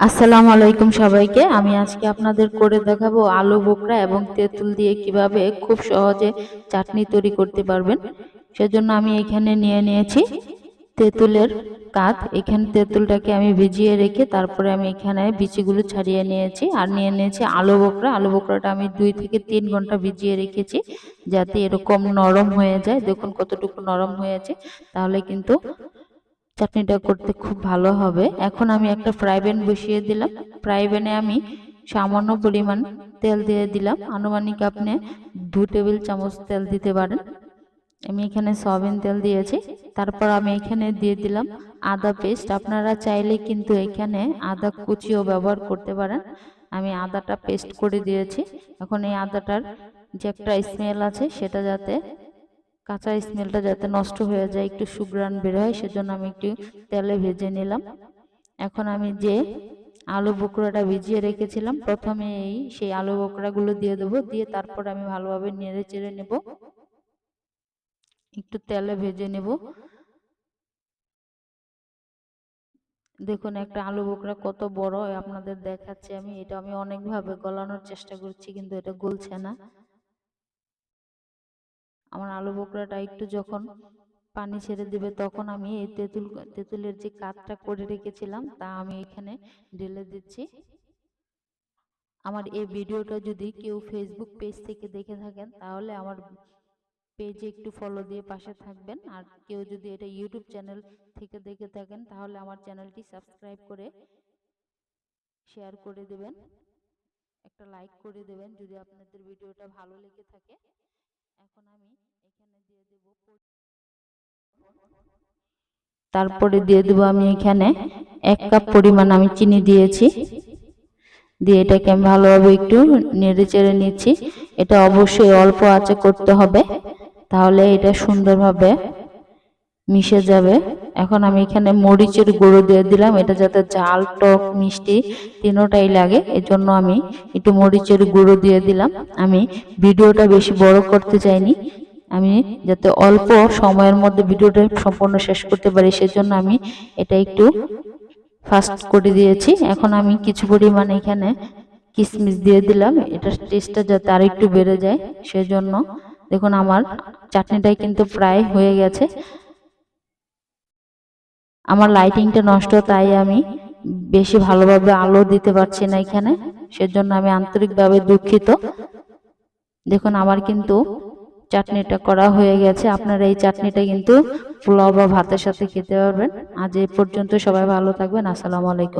আসসালামু আলাইকুম সবাইকে। আমি আজকে আপনাদের করে দেখাবো আলু বোকরা এবং তেঁতুল দিয়ে কীভাবে খুব সহজে চাটনি তৈরি করতে পারবেন। সেজন্য আমি এখানে নিয়ে নিয়েছি তেঁতুলের কাত। এখানে তেঁতুলটাকে আমি ভিজিয়ে রেখে তারপরে আমি এখানে বিচিগুলো ছাড়িয়ে নিয়েছি আর নিয়ে নিয়েছি আলু বোকরা। আলু বোকরাটা আমি দুই থেকে তিন ঘণ্টা ভিজিয়ে রেখেছি যাতে এরকম নরম হয়ে যায়। দেখুন কতটুকু নরম হয়েছে। তাহলে কিন্তু চাটনিটা করতে খুব ভালো হবে। এখন আমি একটা ফ্রাই প্যান বসিয়ে দিলাম। ফ্রাই প্যানে আমি সামান্য পরিমাণ তেল দিয়ে দিলাম। আনুমানিক আপনি দু টেবিল চামচ তেল দিতে পারেন। আমি এখানে সয়াবিন তেল দিয়েছি। তারপর আমি এখানে দিয়ে দিলাম আদা পেস্ট আপনারা চাইলে কিন্তু এখানে আদা কুচিও ব্যবহার করতে পারেন। আমি আদাটা পেস্ট করে দিয়েছি। এখন এই আদাটার যে একটা স্মেল আছে, সেটা যাতে কাঁচা স্মেলটা যাতে নষ্ট হয়ে যায়, একটু সুগ্রান বের হয়, সেজন্য আমি একটু তেলে ভেজে নিলাম। এখন আমি যে আলু বকরাটা ভিজিয়ে রেখেছিলাম, প্রথমে এই সেই আলু বকরাগুলো দিয়ে দেবো, দিয়ে তারপর আমি ভালোভাবে নেড়ে চেড়ে নেব। একটু তেলে ভেজে নেব। দেখুন, একটা আলু বোকরা কত বড়, আপনাদের দেখাচ্ছি আমি, এটা আমি অনেকভাবে গলানোর চেষ্টা করছি, কিন্তু এটা গলছে না। আমার আলু বোকরাটা একটু যখন পানি ছেড়ে দেবে তখন আমি এই তেঁতুল তেঁতুলের যে কাতটা করে রেখেছিলাম তা আমি এখানে ঢেলে দিচ্ছি। আমার এই ভিডিওটা যদি কেউ ফেসবুক পেজ থেকে দেখে থাকেন তাহলে আমার পেজে একটু ফলো দিয়ে পাশে থাকবেন। আর কেউ যদি এটা ইউটিউব চ্যানেল থেকে দেখে থাকেন তাহলে আমার চ্যানেলটি সাবস্ক্রাইব করে শেয়ার করে দেবেন। একটা লাইক করে দেবেন যদি আপনাদের ভিডিওটা ভালো লেগে থাকে। এখন আমি এখানে দিয়ে দেব তারপরে দিয়ে দেব আমি এখানে এক কাপ পরিমাণ আমি চিনি দিয়েছি। দিয়ে এটাকে আমি ভালোভাবে একটু নেড়ে চেড়ে নিচ্ছি। এটা অবশ্যই অল্প আঁচে করতে হবে। তাহলে এটা সুন্দরভাবে মিশে যাবে। এখন আমি এখানে মরিচের গুঁড়ো দিয়ে দিলাম। এটা যাতে ঝাল, টক, মিষ্টি তিনোটাই লাগে, এজন্য আমি একটু মরিচের গুঁড়ো দিয়ে দিলাম। আমি ভিডিওটা বেশি বড় করতে চাইনি। আমি যাতে অল্প সময়ের মধ্যে ভিডিওটা সম্পূর্ণ শেষ করতে পারি, সেজন্য আমি এটা একটু ফাস্ট করে দিয়েছি। এখন আমি কিছু পরিমাণ এখানে কিশমিশ দিয়ে দিলাম। এটার টেস্টটা যাতে আর একটু বেড়ে যায়, সেজন্য দেখুন আমার চাটনিটাই কিন্তু প্রায় হয়ে গেছে। আমার লাইটিংটা নষ্ট, তাই আমি বেশি ভালোভাবে আলো দিতে পারছি না এখানে। সেজন্য আমি আন্তরিকভাবে দুঃখিত। দেখুন, আমার কিন্তু চাটনিটা করা হয়ে গেছে। আপনারা এই চাটনিটা কিন্তু পোলাও বা ভাতের সাথে খেতে পারবেন। আজ এ পর্যন্ত সবাই ভালো থাকবেন। আসসালামু আলাইকুম।